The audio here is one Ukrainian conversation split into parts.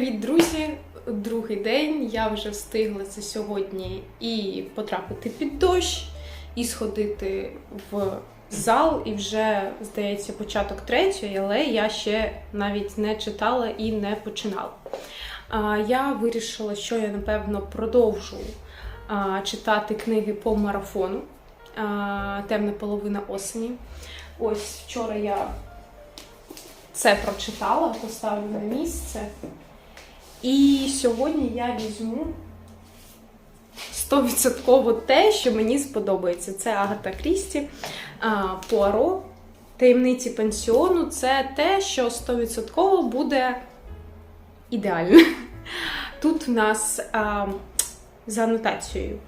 Привіт, друзі! Другий день. Я вже встигла це сьогодні і потрапити під дощ, і сходити в зал. І вже, здається, початок третьої, але я ще навіть не читала і не починала. Я вирішила, що я напевно продовжу читати книги по марафону Темна половина осені. Ось вчора я це прочитала, поставлю на місце. І сьогодні я візьму 100% те, що мені сподобається. Це Агата Крісті, Пуаро, таємниці пансіону. Це те, що 100% буде ідеально. Тут в нас а, за анотацією.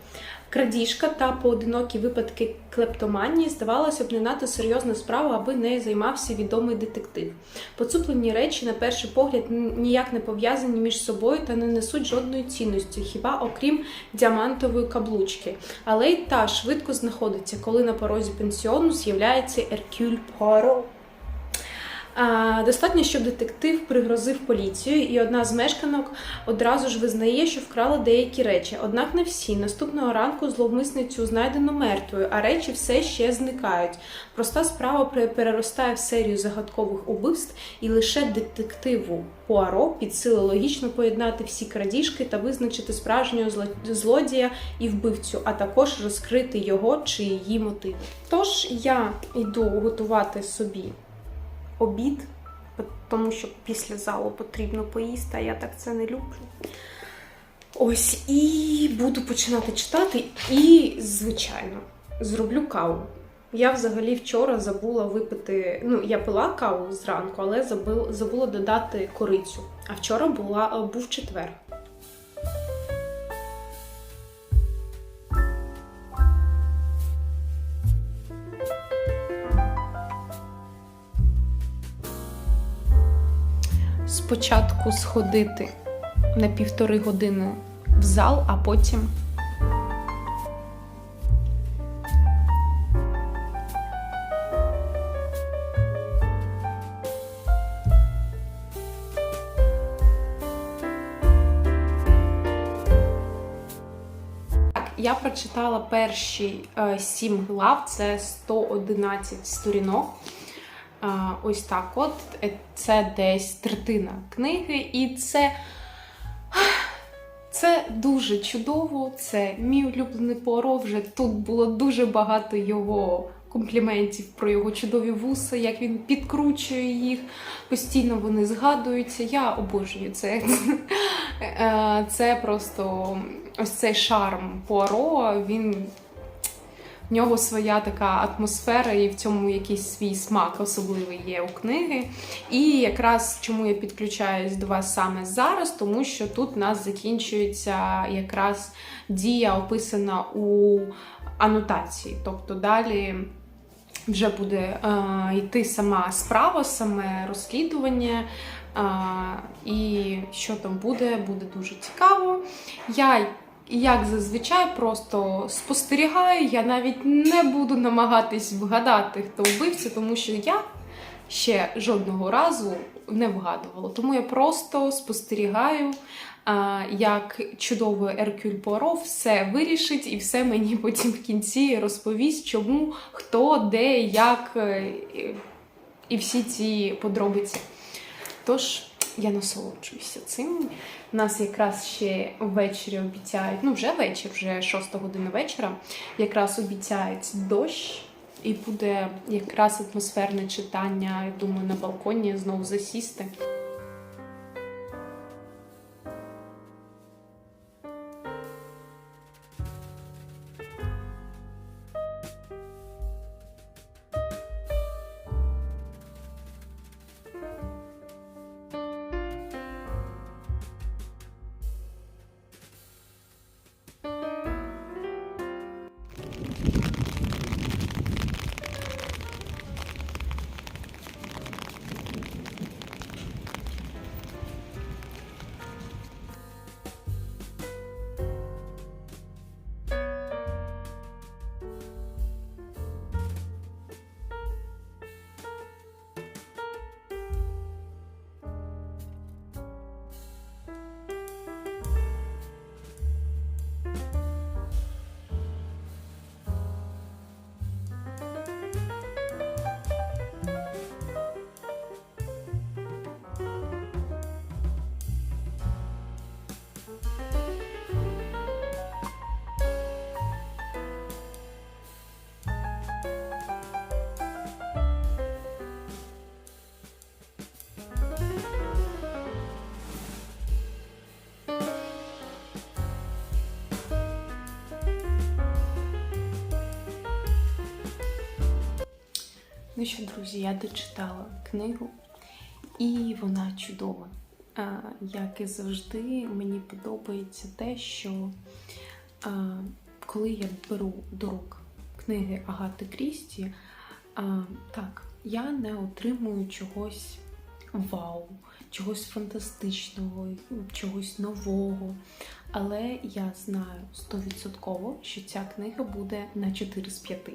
Крадіжка та поодинокі випадки клептоманії здавалося б не надто серйозна справа, аби нею займався відомий детектив. Поцуплені речі, на перший погляд, ніяк не пов'язані між собою та не несуть жодної цінності, хіба окрім діамантової каблучки. Але й та швидко знаходиться, коли на порозі пенсіону з'являється Еркюль Пуаро. Достатньо, щоб детектив пригрозив поліцію, і одна з мешканок одразу ж визнає, що вкрала деякі речі. Однак не всі. Наступного ранку зловмисницю знайдено мертвою, а речі все ще зникають. Проста справа переростає в серію загадкових убивств, і лише детективу Пуаро під сили логічно поєднати всі крадіжки та визначити справжнього злодія і вбивцю, а також розкрити його чи її мотиви. Тож я йду готувати собі обід, тому що після залу потрібно поїсти, а я так це не люблю. Ось, і буду починати читати. І, звичайно, зроблю каву. Я взагалі вчора забула випити. Ну, я пила каву зранку, але забула, додати корицю. А вчора була, був четвер. Спочатку сходити на півтори години в зал, а потім. Я прочитала перші е, сім глав, це 111 сторінок. Ось так от. Е, це десь третина книги, і це. Це дуже чудово, це мій улюблений Пуаро, Вже тут було дуже багато його компліментів про його чудові вуса, як він підкручує їх, постійно вони згадуються. Я обожнюю це. Е, це просто ось цей шарм Пуаро, він в нього своя така атмосфера, і в цьому якийсь свій смак особливий є у книги. І якраз чому я підключаюсь до вас саме зараз, тому що тут у нас закінчується якраз дія, описана у анотації. Тобто далі. Вже буде е, йти сама справа, саме розслідування, е, і що там буде, буде дуже цікаво. Я як зазвичай просто спостерігаю, я навіть не буду намагатись вгадати, хто вбивця, тому що я ще жодного разу не вгадувала. Тому я просто спостерігаю, як чудовий Еркюль Поро все вирішить і все мені потім в кінці розповість, чому, хто, де, як е, і всі ці подробиці. Тож. Я насолоджуюся цим. У нас якраз ще ввечері обіцяють, ну вже вечір, вже 6 година вечора. Якраз обіцяють дощ, і буде якраз атмосферне читання. Я думаю, на балконі знову засісти. Ну що, друзі, я дочитала книгу, і вона чудова. Як і завжди, мені подобається те, що коли я беру до рук книги Агати Крісті, так, я не отримую чогось вау, чогось фантастичного, чогось нового. Але я знаю стовідсотково, що ця книга буде на 4 з 5.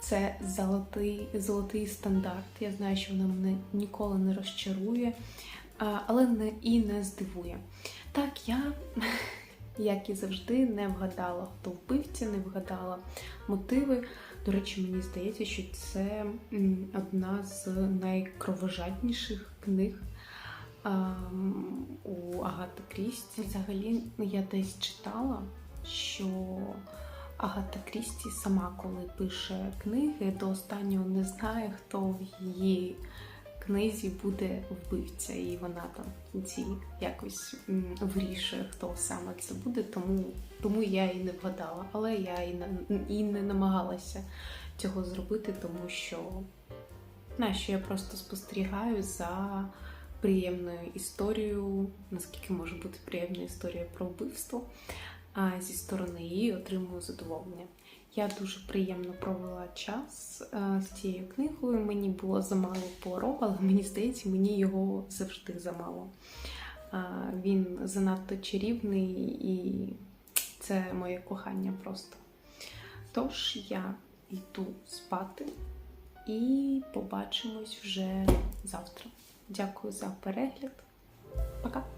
Це золотий, золотий стандарт. Я знаю, що вона мене ніколи не розчарує, але не і не здивує. Так, я, як і завжди, не вгадала, хто вбивця, не вгадала мотиви. До речі, мені здається, що це одна з найкровожадніших книг у Агати Крісті. Взагалі, я десь читала, що Агата Крісті сама, коли пише книги, до останнього не знає, хто в її книзі буде вбивця, і вона там ці якось вирішує, хто саме це буде, тому, тому я і не вгадала. Але я і і не намагалася цього зробити, тому що знаєш, я просто спостерігаю за приємною історією, наскільки може бути приємна історія про вбивство зі сторони її отримую задоволення. Я дуже приємно провела час е, з цією книгою. Мені було замало Пуаро, але мені здається, мені його завжди замало. Він занадто чарівний і це моє кохання просто. Тож я йду спати і побачимось вже завтра. Дякую за перегляд. Пока!